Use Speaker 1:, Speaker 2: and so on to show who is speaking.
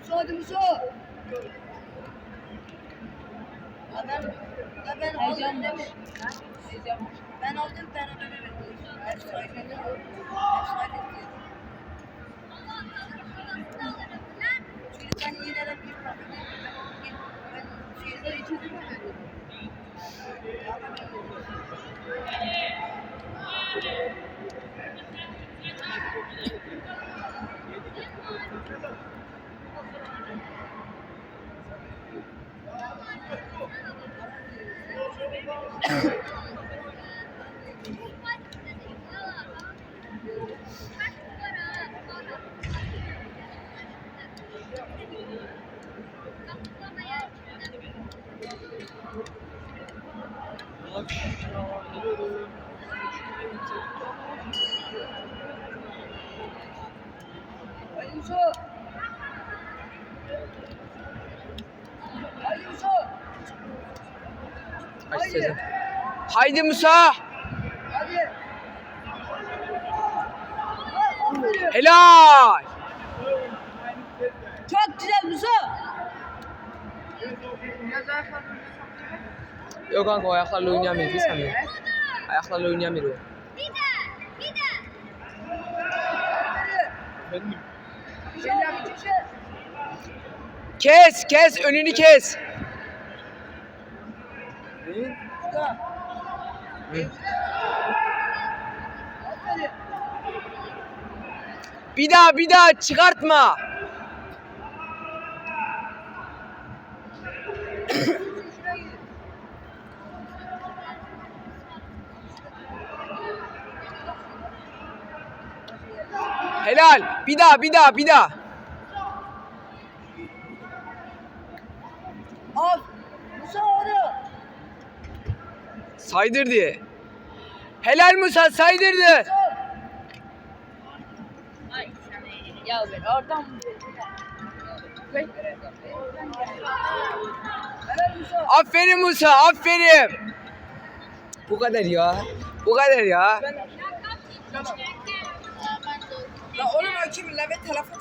Speaker 1: Musa hadi Musa. Ya ben, ya ben aldım demiş. Ben aldım ben. Çünkü sen yine de bir problem Ben şeyde için. Hadi Hadi Musa. Haydi.
Speaker 2: Musa.
Speaker 1: Hadi.
Speaker 2: Helal.
Speaker 1: Çok güzel Musa.
Speaker 2: Yok kanka o ayaklarla oynayamıyor. Biz sanıyor. Ayaklarla oynayamıyor o.
Speaker 1: Bir.
Speaker 2: Kes kes önünü kes.
Speaker 1: Musa.
Speaker 2: Bir daha bir daha çıkartma. Helal. Bir daha bir daha bir daha.
Speaker 1: Al. Musa oraya.
Speaker 2: Saydır diye. Helal Musa saydırdı.
Speaker 3: Ya ben
Speaker 1: Helal Musa.
Speaker 2: Aferin Musa aferin. Bu kadar ya. Bu kadar ya.
Speaker 1: La oğlum o kim? Ben telefon